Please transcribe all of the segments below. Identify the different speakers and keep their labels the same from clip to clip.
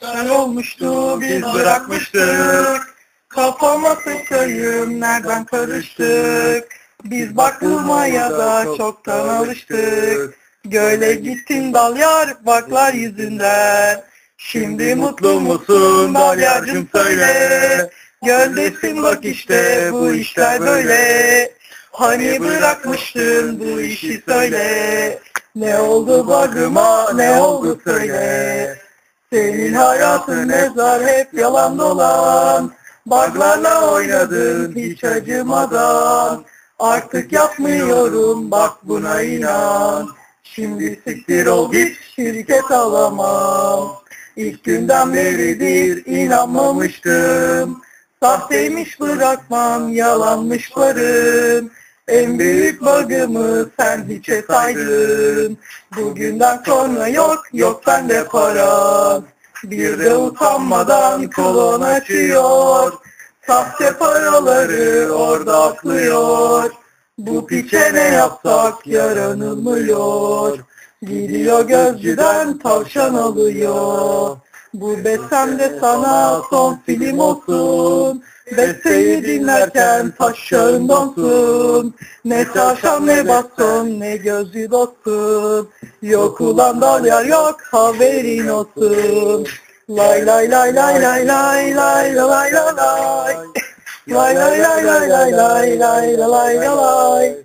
Speaker 1: Sen olmuştu biz bırakmıştık. Kafama sıçayım nereden karıştık. Biz bakılmaya da çoktan alıştık. Göle gittin dal yar baklar yüzünden. Şimdi mutlu musun dal yarcım söyle. Göldesin bak işte bu işler böyle. Hani bırakmıştın bu işi söyle. Ne oldu bagıma ne oldu söyle. Senin hayatın mezar hep yalan dolan. Baglarla oynadın hiç acımadan. Artık yapmıyorum bak buna inan. Şimdi siktir ol git şirket alamam. İlk günden beridir inanmamıştım. Sahteymiş bırakmam yalanmış varım. En büyük bug'ımı sen hiçe saydın. Bugünden sonra yok yok bende para. Bir de utanmadan kolon açıyor. Sahte paraları orada aklıyor. Bu piçe ne yapsak yaranılmıyor. Gidiyor gözcüden tavşan alıyor. Bu besem de sana son film olsun. Besteyi dinlerken taşların donsun. Ne tavşan ne baston ne gözü dostum. Yok ulan dal yok haberin olsun. Lay lay lay lay lay lay lay lay lay lay. Lay lay lay lay lay lay lay lay lay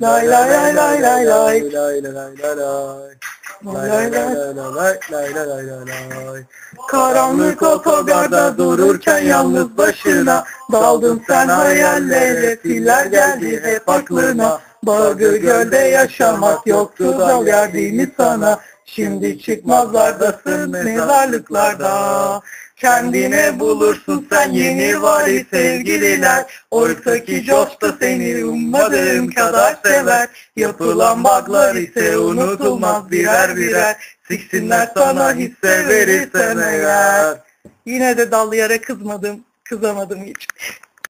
Speaker 1: lay. Lay lay lay lay lay lay.
Speaker 2: lay lay lay lay.
Speaker 1: Lay lay lay.
Speaker 2: lay lay lay lay lay lay.
Speaker 1: Karanlık otogarda dururken yalnız başına Daldın sen hayallere filler geldi hep aklına Bağır gölde yaşamak yoktu dal yerdiğini sana Şimdi çıkmazlardasın mezarlıklarda. Kendine bulursun sen yeni vali sevgililer. Oysa ki coştu seni ummadığım kadar sever. Yapılan baglar ise unutulmaz birer birer. Siksinler sana hisse verirsen eğer. Yine de dallı yere kızmadım, kızamadım hiç.